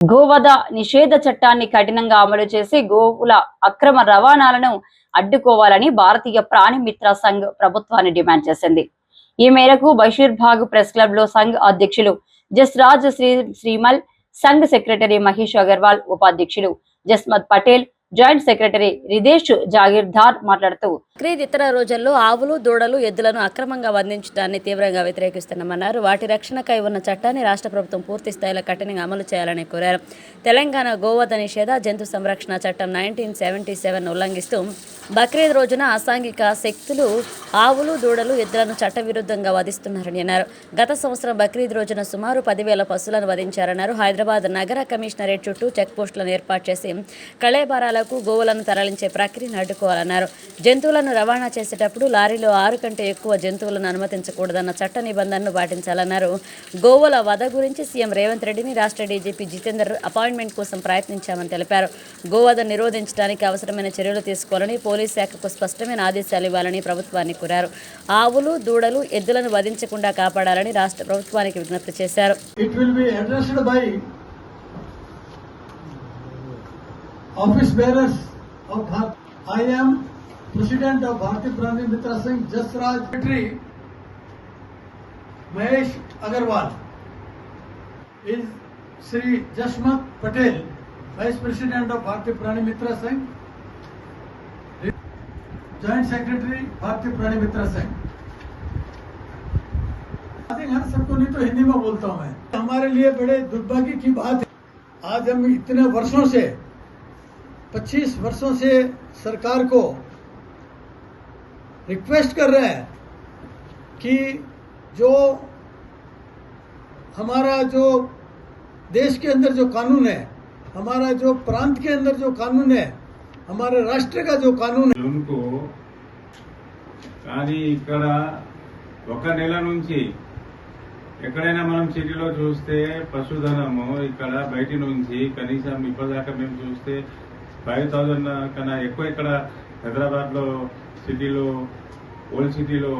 గోవధ నిషేధ చట్టాన్ని కఠినంగా అమలు చేసి గోవుల అక్రమ రవాణాలను అడ్డుకోవాలని భారతీయ ప్రాణిమిత్ర సంఘ్ ప్రభుత్వాన్ని డిమాండ్ చేసింది. ఈ మేరకు బషీర్బాగ్ ప్రెస్ క్లబ్లో సంఘ్ అధ్యక్షులు జస్రాజ్ శ్రీ శ్రీమల్ సంఘ్ సెక్రటరీ మహేష్ అగర్వాల్ ఉపాధ్యక్షులు జస్మత్ పటేల్ జాయింట్ సెక్రటరీ రిదేష్ జాగీర్దార్ మాట్లాడుతూ బక్రీద్ ఇతర రోజుల్లో ఆవులు దూడలు ఎద్దులను అక్రమంగా వంధించడాన్ని తీవ్రంగా వ్యతిరేకిస్తున్నామన్నారు. వాటి రక్షణకై ఉన్న చట్టాన్ని రాష్ట్ర ప్రభుత్వం పూర్తి స్థాయిలో కఠినంగా అమలు చేయాలని కోరారు. తెలంగాణ గోవధ నిషేధ జంతు సంరక్షణ చట్టం నైన్టీన్ సెవెంటీ సెవెన్ ఉల్లంఘిస్తూ బక్రీద్ రోజున అసాంఘిక శక్తులు ఆవులు దూడలు ఎద్దులను చట్టవిరుద్ధంగా వధిస్తున్నారని అన్నారు. గత సంవత్సరం బక్రీద్ రోజున సుమారు పదివేల పశువులను వధించారన్నారు. హైదరాబాద్ నగర కమిషనరేట్ చుట్టూ చెక్ పోస్టులను ఏర్పాటు చేసి కళేబారాల కళేబారాలకు గోవులను తరలించే ప్రక్రియను అడ్డుకోవాలన్నారు. జంతువులను రవాణా చేసేటప్పుడు లారీలో ఆరు కంటే ఎక్కువ జంతువులను అనుమతించకూడదన్న చట్ట నిబంధనను పాటించాలన్నారు. గోవుల వధ గురించి సీఎం రేవంత్ రెడ్డిని రాష్ట్ర డీజీపీ జితేందర్ అపాయింట్మెంట్ కోసం ప్రయత్నించామని తెలిపారు. గోవధ నిరోధించడానికి అవసరమైన చర్యలు తీసుకోవాలని పోలీస్ శాఖకు స్పష్టమైన ఆదేశాలు ఇవ్వాలని ప్రభుత్వాన్ని కోరారు. ఆవులు దూడలు ఎద్దులను వధించకుండా కాపాడాలని రాష్ట్ర ప్రభుత్వానికి విజ్ఞప్తి చేశారు. Office bearers of Bharat I M president of Bharatiya Prani Mitra Singh Jasraj mantri Mahesh Agarwal is Shri Jasmat Patel vice president of Bharatiya Prani Mitra Singh joint secretary भारतीय प्राणी मित्र सिंह हर सबको नहीं तो हिंदी में बोलता हूँ मैं। हमारे लिए बड़े दुर्भाग्य की बात है। आज हम इतने वर्षों से 25 वर्षों से सरकार को रिक्वेस्ट कर रहे हैं कि जो हमारा जो देश के अंदर जो कानून है हमारा जो प्रांत के अंदर जो कानून है हमारे राष्ट्र का जो कानून है జూన్కు కానీ ఇక్కడ ఒక నెల నుంచి ఎక్కడైనా మనం సిటీలో చూస్తే పశుధనము ఇక్కడ బయట నుంచి కనీసం ఇప్పటిదాకా మేము చూస్తే ఫైవ్ థౌజండ్ కన్నా ఎక్కువ ఇక్కడ హైదరాబాద్లో సిటీలో ఓల్డ్ సిటీలో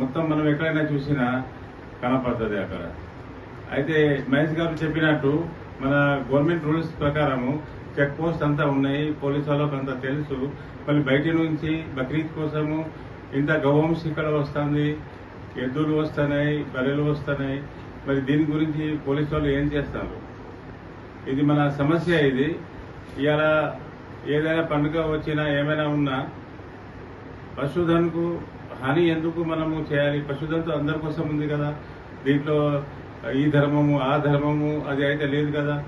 మొత్తం మనం ఎక్కడైనా చూసినా కనపడుతుంది అక్కడ. అయితే మహేష్ గారు చెప్పినట్టు మన గవర్నమెంట్ రూల్స్ ప్రకారము చెక్ పోస్ట్ అంతా ఉన్నాయి పోలీస్ వాళ్ళకి అంతా తెలుసు. మళ్ళీ బయట నుంచి బక్రీద్ కోసము ఇంత గవంశ ఇక్కడ వస్తుంది ఎద్దులు వస్తున్నాయి బర్రెలు వస్తున్నాయి. మరి దీని గురించి పోలీస్ వాళ్ళు ఏం చేస్తారు? ఇది మన సమస్య ఇది. ఇలా ఏదైనా పండుగ వచ్చినా ఏమైనా ఉన్నా పశుధన్కు హాని ఎందుకు మనము చేయాలి? పశుధన్తో అందరి కోసం ఉంది కదా. దీంట్లో ఈ ధర్మము ఆ ధర్మము అది అయితే లేదు కదా.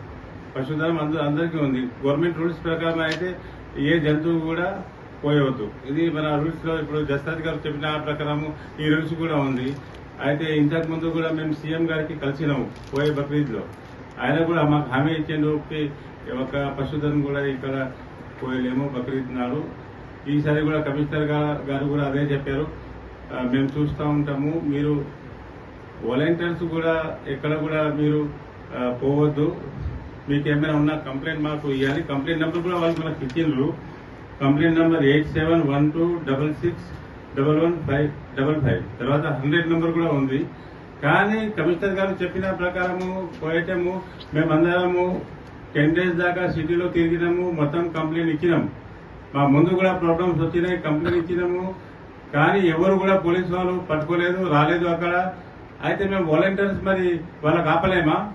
పశుధనం అందరూ అందరికీ ఉంది. గవర్నమెంట్ రూల్స్ ప్రకారం అయితే ఏ జంతువు కూడా పోయవద్దు. ఇది మన రూల్స్లో ఇప్పుడు జస్టాజ్ గారు చెప్పిన ఆ ప్రకారము ఈ రూల్స్ కూడా ఉంది. అయితే ఇంతకు ముందు కూడా మేము సీఎం గారికి కలిసినాము పోయే బక్రీద్లో. ఆయన కూడా మాకు హామీ ఇచ్చే "ఓకే, ఒక పశుధనం కూడా ఇక్కడ పోయలేము బక్రీద్ నాడు ఈసారి కూడా కమిషనర్ గారు కూడా అదే చెప్పారు. మేము చూస్తూ ఉంటాము. మీరు వాలంటీర్స్ కూడా ఎక్కడ కూడా మీరు పోవద్దు. మీకు ఏమైనా ఉన్న కంప్లైంట్ మాకు ఇవ్వాలి కంప్లైంట్ నెంబర్ కూడా వాళ్ళు మనకు ఇచ్చిండ్రు. Complaint number eight seven one two double six double one five double five. తర్వాత హండ్రెడ్ నెంబర్ కూడా ఉంది. కానీ కమిషనర్ గారు చెప్పిన ప్రకారము పోయటము మేమందరము టెన్ డేస్ దాకా సిటీలో తిరిగినాము మొత్తం కంప్లైంట్ ఇచ్చినాము. మా ముందు కూడా ప్రాబ్లమ్స్ వచ్చినాయి కంప్లైంట్ ఇచ్చినాము. కానీ ఎవరు కూడా పోలీస్ వాళ్ళు పట్టుకోలేదు రాలేదు అక్కడ. అయితే మేము వాలంటీర్స్ మరి వాళ్ళకి ఆపలేమా?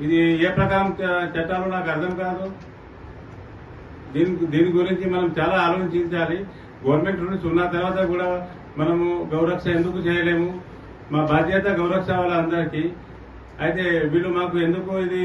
ఇది ఏ ప్రకారం చ- చట్టాలు నాకు అర్థం కాదు. దీని దీని గురించి మనం చాలా ఆలోచించాలి. గవర్నమెంట్ రూల్స్ ఉన్న తర్వాత కూడా మనము గౌరక్ష ఎందుకు చేయలేము? మా బాధ్యత గౌరక్ష వాళ్ళందరికీ. అయితే వీళ్ళు మాకు ఎందుకు ఇది